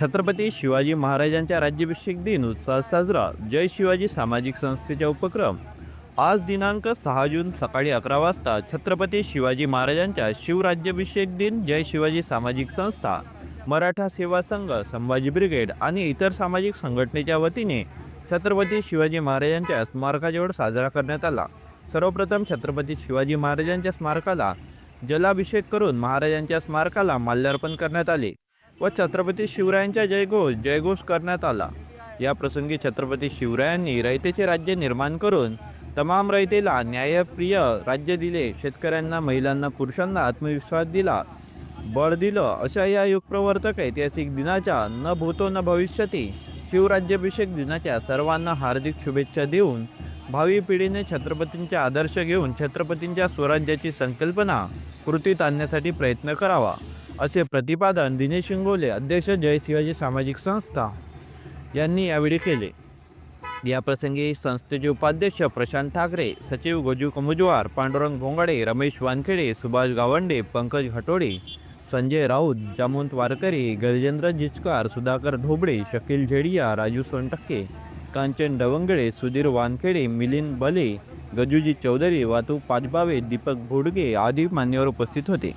छत्रपती शिवाजी महाराजांच्या राज्याभिषेक दिन उत्साहात साजरा. जय शिवाजी सामाजिक संस्थेचा उपक्रम. आज दिनांक सहा जून सकाळी अकरा वाजता छत्रपती शिवाजी महाराजांच्या शिवराज्याभिषेक दिन जय शिवाजी सामाजिक संस्था मराठा सेवा संघ संभाजी ब्रिगेड आणि इतर सामाजिक संघटनेच्या वतीने छत्रपती शिवाजी महाराजांच्या स्मारकाजवळ साजरा करण्यात आला. सर्वप्रथम छत्रपती शिवाजी महाराजांच्या स्मारकाला जलाभिषेक करून महाराजांच्या स्मारकाला माल्यार्पण करण्यात आले. व छत्रपती शिवरायांच्या जयघोष जयघोष करण्यात आला. या प्रसंगी छत्रपती शिवरायांनी रयतेचे राज्य निर्माण करून तमाम रयतेला न्यायप्रिय राज्य दिले. शेतकऱ्यांना महिलांना पुरुषांना आत्मविश्वास दिला. बळ दिलं. अशा या युगप्रवर्तक ऐतिहासिक दिनाच्या न भूतो न भविष्यती शिवराज्याभिषेक दिनाच्या सर्वांना हार्दिक शुभेच्छा देऊन भावी पिढीने छत्रपतींचे आदर्श घेऊन छत्रपतींच्या स्वराज्याची संकल्पना कृतीत आणण्यासाठी प्रयत्न करावा. असे प्रतिपादन दिनेश शिंगोले अध्यक्ष जय शिवाजी सामाजिक संस्था यांनी यावेळी केले. याप्रसंगी संस्थेचे उपाध्यक्ष प्रशांत ठाकरे सचिव गोजू कमुजवार पांडुरंग भोंगाडे रमेश वानखेडे सुभाष गावंडे पंकज हटोडे संजय राऊत जामवंत वारकरी गजेंद्र जिचकार सुधाकर ढोबळे शकील झेडिया राजू सोनटक्के कांचन डवंगळे सुधीर वानखेडे मिलिंद बले गजूजी चौधरी वातू पाचबावे दीपक भोडगे आदी मान्यवर उपस्थित होते.